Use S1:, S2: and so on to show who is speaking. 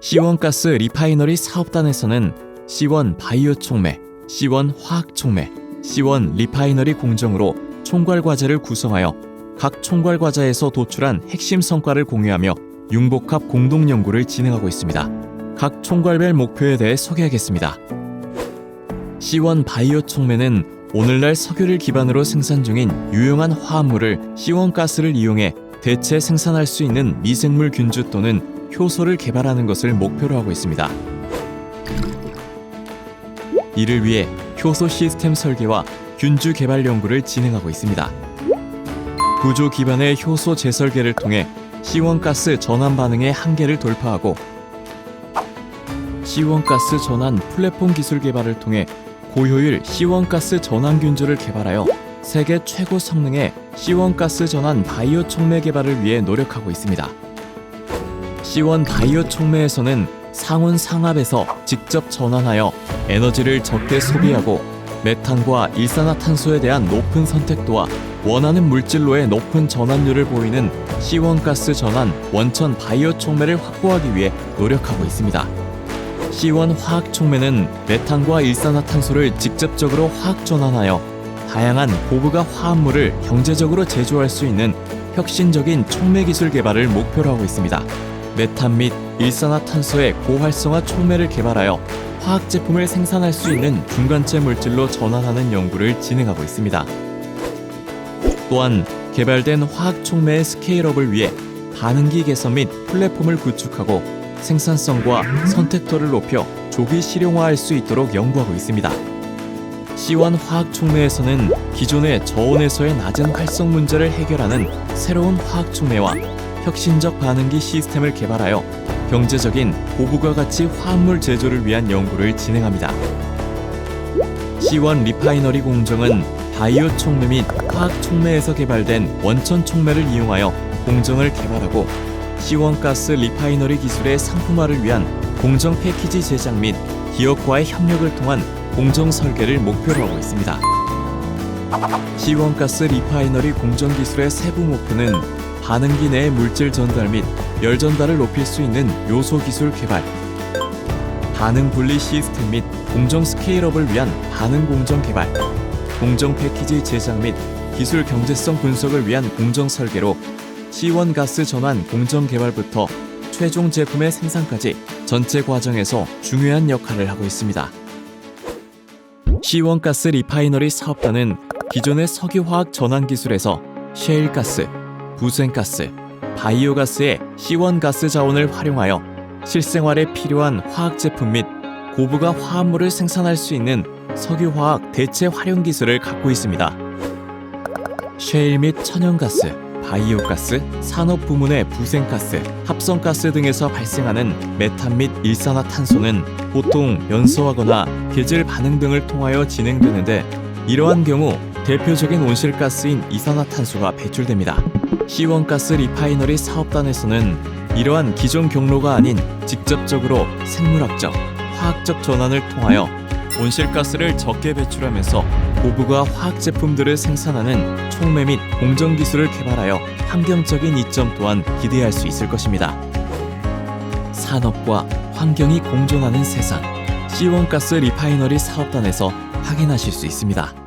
S1: C1가스 리파이너리 사업단에서는 C1 바이오 촉매, C1 화학 촉매, C1 리파이너리 공정으로 총괄 과제를 구성하여 각 총괄 과제에서 도출한 핵심 성과를 공유하며 융복합 공동 연구를 진행하고 있습니다. 각 총괄별 목표에 대해 소개하겠습니다. C1 바이오 촉매는 오늘날 석유를 기반으로 생산 중인 유용한 화합물을 C1 가스를 이용해 대체 생산할 수 있는 미생물 균주 또는 효소를 개발하는 것을 목표로 하고 있습니다. 이를 위해 효소 시스템 설계와 균주 개발 연구를 진행하고 있습니다. 구조 기반의 효소 재설계를 통해 C1 가스 전환 반응의 한계를 돌파하고 C1 가스 전환 플랫폼 기술 개발을 통해 고효율 C1 가스 전환 균주를 개발하여 세계 최고 성능의 C1 가스 전환 바이오 촉매 개발을 위해 노력하고 있습니다. C1 바이오 촉매에서는 상온 상압에서 직접 전환하여 에너지를 적게 소비하고 메탄과 일산화탄소에 대한 높은 선택도와 원하는 물질로의 높은 전환율을 보이는 C1 가스 전환 원천 바이오 촉매를 확보하기 위해 노력하고 있습니다. C1 화학 촉매는 메탄과 일산화탄소를 직접적으로 화학 전환하여 다양한 고부가 화합물을 경제적으로 제조할 수 있는 혁신적인 촉매 기술 개발을 목표로 하고 있습니다. 메탄 및 일산화탄소의 고활성화 촉매를 개발하여 화학 제품을 생산할 수 있는 중간체 물질로 전환하는 연구를 진행하고 있습니다. 또한 개발된 화학 촉매의 스케일업을 위해 반응기 개선 및 플랫폼을 구축하고 생산성과 선택도를 높여 조기 실용화할 수 있도록 연구하고 있습니다. C1 화학 촉매에서는 기존의 저온에서의 낮은 활성 문제를 해결하는 새로운 화학 촉매와 혁신적 반응기 시스템을 개발하여 경제적인 고부가 가치 화합물 제조를 위한 연구를 진행합니다. C1 리파이너리 공정은 바이오 촉매 및 화학 촉매에서 개발된 원천 촉매를 이용하여 공정을 개발하고 C1 가스 리파이너리 기술의 상품화를 위한 공정 패키지 제작 및 기업과의 협력을 통한 공정 설계를 목표로 하고 있습니다. C1 가스 리파이너리 공정 기술의 세부 목표는 반응기 내의 물질 전달 및 열 전달을 높일 수 있는 요소 기술 개발, 반응 분리 시스템 및 공정 스케일업을 위한 반응 공정 개발, 공정 패키지 제작 및 기술 경제성 분석을 위한 공정 설계로 C1 가스 전환 공정 개발부터 최종 제품의 생산까지 전체 과정에서 중요한 역할을 하고 있습니다. C1 가스 리파이너리 사업단은 기존의 석유화학 전환 기술에서 셰일 가스, 부생 가스, 바이오 가스의 C1 가스 자원을 활용하여 실생활에 필요한 화학 제품 및 고부가 화합물을 생산할 수 있는 석유화학 대체 활용 기술을 갖고 있습니다. 셰일 및 천연가스, 바이오가스, 산업 부문의 부생가스, 합성가스 등에서 발생하는 메탄 및 일산화탄소는 보통 연소하거나 계질 반응 등을 통하여 진행되는데 이러한 경우 대표적인 온실가스인 이산화탄소가 배출됩니다. C1 가스 리파이너리 사업단에서는 이러한 기존 경로가 아닌 직접적으로 생물학적, 화학적 전환을 통하여 온실가스를 적게 배출하면서 고부가 화학 제품들을 생산하는 촉매 및 공정 기술을 개발하여 환경적인 이점 또한 기대할 수 있을 것입니다. 산업과 환경이 공존하는 세상 C1 가스 리파이너리 사업단에서 확인하실 수 있습니다.